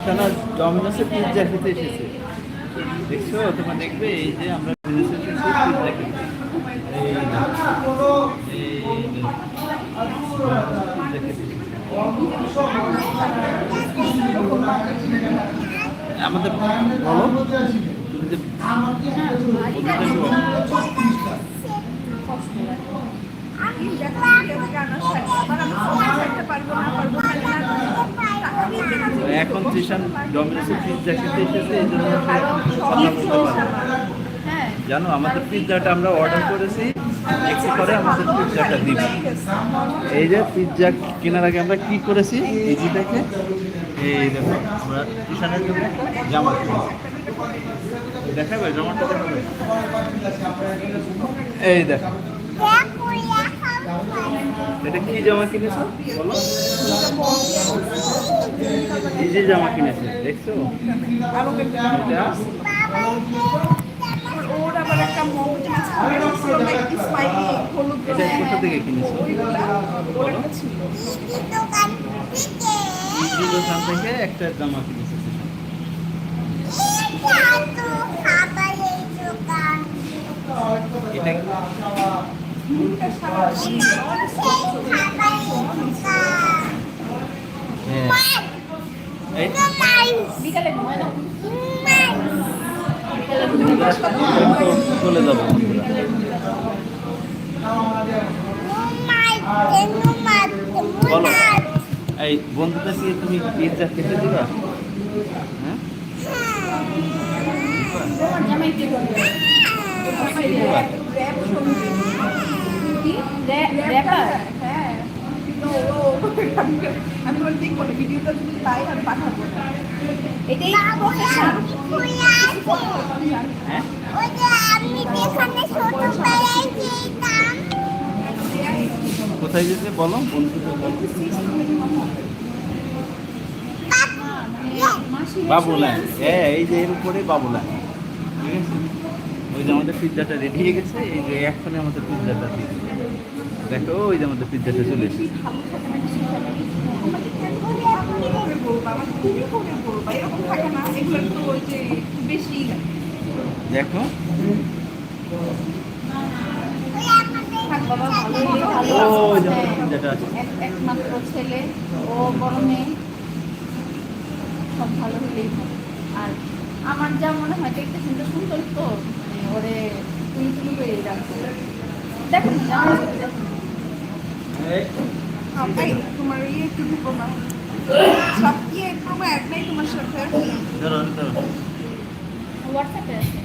কেন? ডমিনোসের পিৎজা খেতে এসেছে। দেখছ? তোমার দেখবে এই যে আমরা ডমিনোসের পিৎজা খেতে এই যে, এই যে, পিৎজা খেতে এসেছে। আমাদের বলো তুমি যে বন্ধুদের বলো। তৃষান ডমিনোসের পিৎজা খেতে এসেছে, এই জন্য জানো, আমাদের পিৎজাটা আমরা অর্ডার করেছি একটু পরে আমাদের পিৎজাটা দিবে। এই যে পিৎজা কেনার আগে আমরা কি করেছি? যে দেখে, এই দেখো, আমরা কিষানের জন্য জামা দেখাবে, জামাটা এই দেখো। এটা কি জামা কিনেছো? বলো। এই জামা কিনেছে দেখছ? এটা কোথা থেকে কিনেছো? দোকান থেকে একটা জামা কিনেছে হ্যাঁ এই বিকালে ঘুমায় না চলে যাব বলো এই বন্ধুদের দিয়ে তুমি পিৎজা খেতে দিবা হ্যাঁ দিবা? কি র্যাপার হ্যাঁ কিন্তু ও না কোথায় যেতে বলো? বলো বাবুল্যান্ড হ্যাঁ এই যে এর উপরে বাবুল্যান্ড ঠিক আছে? ওই যে আমাদের পিজ্জাটা রেডি হয়ে গেছে, এই যে এখনই আমাদের পিজ্জাটা দেখো, ওই যে আমাদের পিৎজাটা চলে এসেছে। এক- একমাত্র ছেলে ও বড় মেয়ে। সব ভালো হলেই হবে। আর আমার যা মনে হয় দেখতে সুন্দর সুন্দর তো। মানে ওরে তুই তুমি করে রাখব দেখো দেখো না। তোমার ইয়ে একটু ঢুকো না প্রভু একটাই তোমার সাথে। ধরো ধরো হোয়াটসঅ্যাপে আছে।